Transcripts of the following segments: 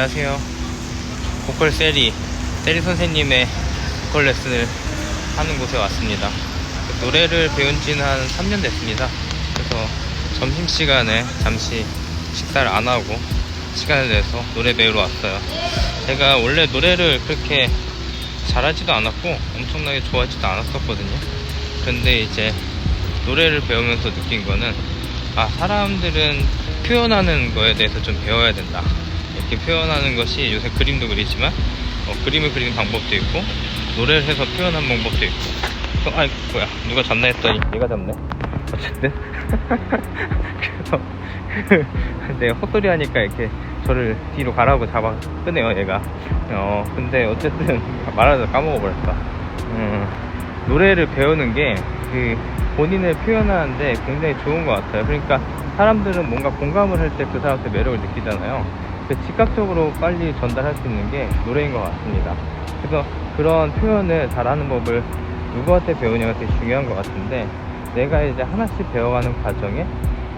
안녕하세요. 보컬 세리, 세리 선생님의 보컬 레슨을 하는 곳에 왔습니다. 노래를 배운 지는 한 3년 됐습니다. 그래서 점심시간에 잠시 식사를 안 하고 시간을 내서 노래 배우러 왔어요. 제가 원래 노래를 그렇게 잘하지도 않았고 엄청나게 좋아하지도 않았었거든요. 근데 이제 노래를 배우면서 느낀 거는 아 사람들은 표현하는 거에 대해서 좀 배워야 된다. 이렇게 표현하는 것이 요새 그림도 그리지만 어, 그림을 그리는 방법도 있고 노래를 해서 표현하는 방법도 있고 또, 아이 뭐야 누가 잡나 했더니 얘가 잡네. 어쨌든 그래서 근데 헛소리 하니까 이렇게 저를 뒤로 가라고 잡아 끄네요 얘가. 어 근데 어쨌든 말하다 까먹어 버렸다. 음, 노래를 배우는 게 그 본인을 표현하는데 굉장히 좋은 것 같아요. 그러니까 사람들은 뭔가 공감을 할 때 그 사람한테 매력을 느끼잖아요. 그 즉각적으로 빨리 전달할 수 있는 게 노래인 것 같습니다. 그래서 그런 표현을 잘하는 법을 누구한테 배우냐가 되게 중요한 것 같은데 내가 이제 하나씩 배워가는 과정에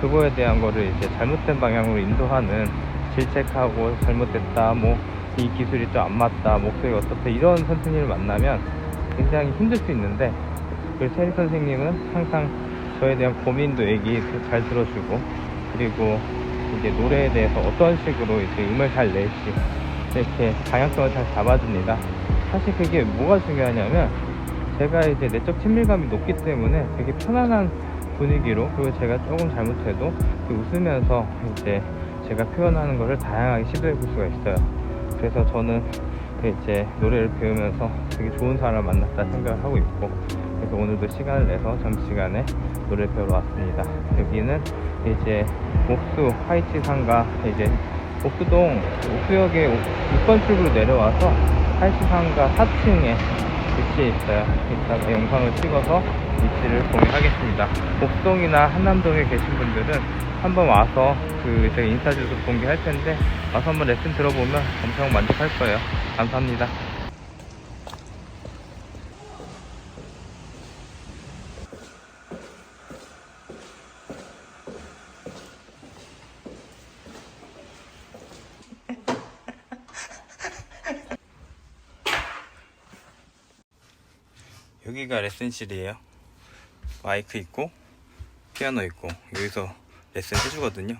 그거에 대한 거를 이제 잘못된 방향으로 인도하는 질책하고 잘못됐다 뭐 이 기술이 좀 안 맞다 목소리가 어떻다 이런 선생님을 만나면 굉장히 힘들 수 있는데 그 세리 선생님은 항상 저에 대한 고민도 얘기 잘 들어주고 그리고 이제 노래에 대해서 어떤 식으로 이제 음을 잘 낼지 이렇게 방향성을 잘 잡아줍니다. 사실 그게 뭐가 중요하냐면 제가 이제 내적 친밀감이 높기 때문에 되게 편안한 분위기로 그리고 제가 조금 잘못해도 그 웃으면서 이제 제가 표현하는 것을 다양하게 시도해 볼 수가 있어요. 그래서 저는 이제 노래를 배우면서 되게 좋은 사람을 만났다 생각을 하고 있고 오늘도 시간을 내서 점심시간에 노래를 배우러 왔습니다. 여기는 이제 옥수 상가 이제 옥수동 옥수역에 6번 출구로 내려와서 상가 4층에 위치해 있어요. 이따가 영상을 찍어서 위치를 공유하겠습니다. 옥동이나 한남동에 계신 분들은 한번 와서 그 제가 인스타 주소 공개할 텐데 와서 한번 레슨 들어보면 엄청 만족할 거예요. 감사합니다. 여기가 레슨실이에요. 마이크 있고 피아노 있고 여기서 레슨 해주거든요.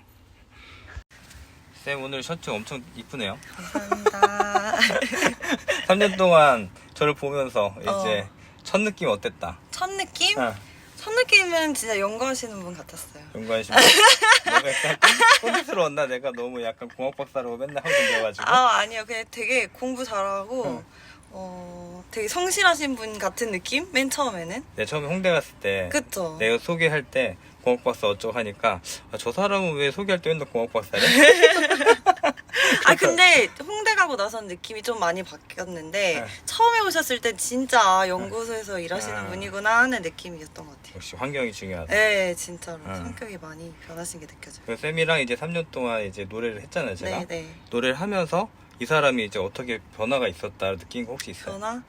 쌤 오늘 셔츠 엄청 이쁘네요. 감사합니다. 3년 동안 저를 보면서 이제 어. 첫 느낌 어땠다? 첫 느낌? 아, 첫 느낌은 진짜 연구하시는 분 같았어요. 연구한 씨. 내가 약간 꼰대스러웠나? 내가 너무 약간 공학 박사라고 맨날 하고 다녀가지고. 아 아니요, 그냥 되게 공부 잘하고 어. 어 되게 성실하신 분 같은 느낌? 맨 처음에는. 내가 처음에 홍대 갔을 때 그쵸? 내가 소개할 때 공학 박사 어쩌고 하니까 아, 저 사람은 왜 소개할 때 맨날 공학 박사래? 아 근데 홍대 가고 나선 느낌이 좀 많이 바뀌었는데 네. 처음에 오셨을 때 진짜 연구소에서 일하시는 아. 분이구나 하는 느낌이었던 것 같아요. 역시 환경이 중요하다. 네, 진짜로 어. 성격이 많이 변하신 게 느껴져요. 그 쌤이랑 이제 3년 동안 이제 노래를 했잖아요, 제가. 네, 네. 노래를 하면서 이 사람이 이제 어떻게 변화가 있었다 느낀 거 혹시 있어요? 변화?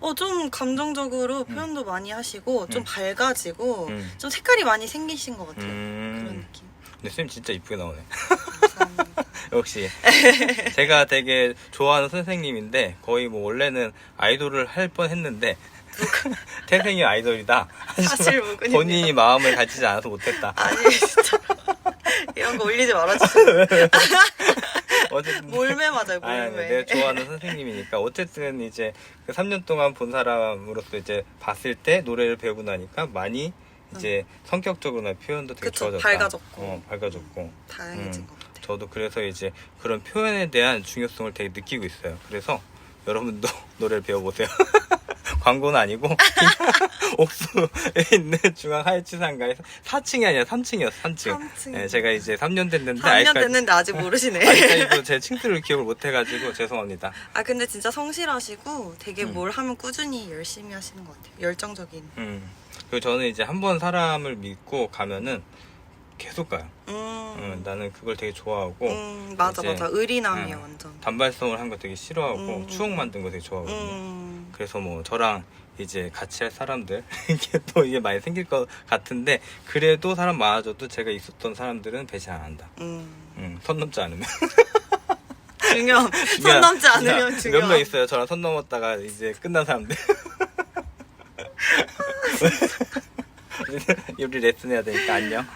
어, 좀 감정적으로 표현도 많이 하시고, 좀 음. 밝아지고, 음. 좀 색깔이 많이 생기신 것 같아요. 그런 음. 느낌. 근데 쌤 진짜 이쁘게 나오네. 감사합니다. 역시. 제가 되게 좋아하는 선생님인데 거의 뭐 원래는 아이돌을 할 뻔 했는데 태생이 아이돌이다. 사실 무근입니다. 본인이 마음을 가지지 않아서 못했다. 아니, 진짜. 이런 거 올리지 말아주세요. 어쨌든 맞아요, 아니, 아니, 몰매. 내가 좋아하는 선생님이니까 어쨌든 이제 그 3년 동안 본 사람으로서 이제 봤을 때 노래를 배우고 나니까 많이 이제 성격적으로나 표현도 되게 음. 그쵸, 좋아졌다. 밝아졌고. 어, 밝아졌고. 다양해진 음. 것 같아요. 저도 그래서 이제 그런 표현에 대한 중요성을 되게 느끼고 있어요. 그래서 여러분도 노래를 배워보세요. 광고는 아니고 옥수에 있는 중앙 하이츠 상가에서 4층이 아니라 3층이었어 3층. 3층. 네, 제가 이제 3년 됐는데 3년 아직까지- 됐는데 아직 모르시네. 아직까지도 제 층수를 기억을 못 해가지고 죄송합니다. 아, 근데 진짜 성실하시고 되게 음. 뭘 하면 꾸준히 열심히 하시는 것 같아요. 열정적인. 음. 그리고 저는 이제 한 번 사람을 믿고 가면은 계속 가요. 음. 음, 나는 그걸 되게 좋아하고 음, 맞아, 이제- 맞아. 의리남이에요, 음. 완전. 단발성을 한 거 되게 싫어하고 음. 추억 만든 거 되게 좋아하거든요. 음. 그래서 뭐 저랑 이제 같이 할 사람들 이게 또 이게 많이 생길 것 같은데 그래도 사람 많아져도 제가 있었던 사람들은 배신 안 한다. 음. 음, 선 넘지 않으면 중요함. 선 넘지 않으면 중요함. 몇명 있어요. 저랑 선 넘었다가 이제 끝난 사람들. 우리 레슨 해야 되니까 안녕.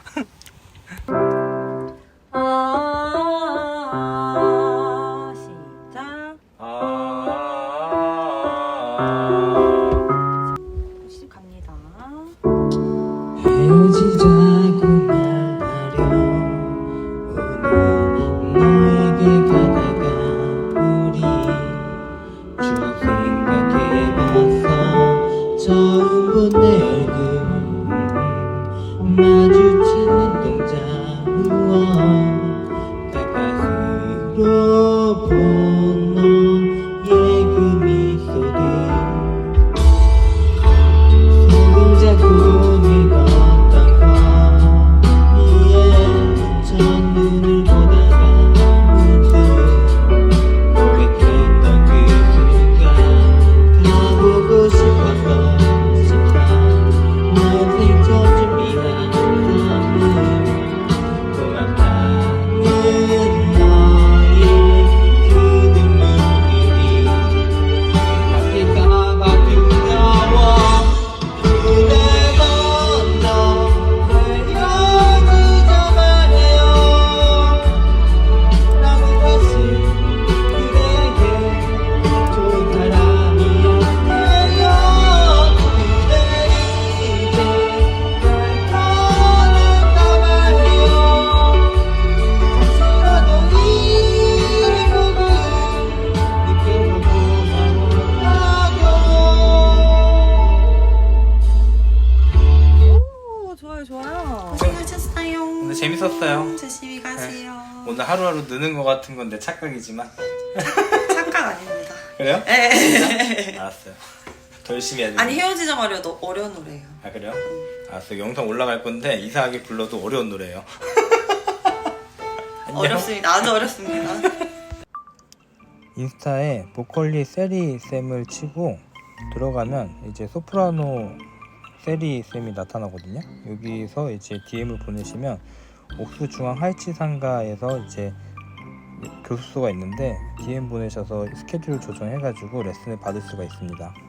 재밌었어요. 조심히 가세요. 오늘 하루하루 느는 것 같은 건데 착각이지만. 착각 아닙니다. 그래요? 네. 알았어요. 더 열심히 해야 돼. 아니 헤어지자 말이어도 어려운 노래예요. 아 그래요? 알았어. 영상 올라갈 건데 이상하게 불러도 어려운 노래예요. 안녕. 어렵습니다. 아주 어렵습니다. 인스타에 보컬리 세리 쌤을 치고 들어가면 이제 소프라노 세리 쌤이 나타나거든요. 여기서 이제 DM을 보내시면 옥수 중앙 하이치 상가에서 이제 교습소가 있는데 DM 보내셔서 스케줄 조정해가지고 레슨을 받을 수가 있습니다.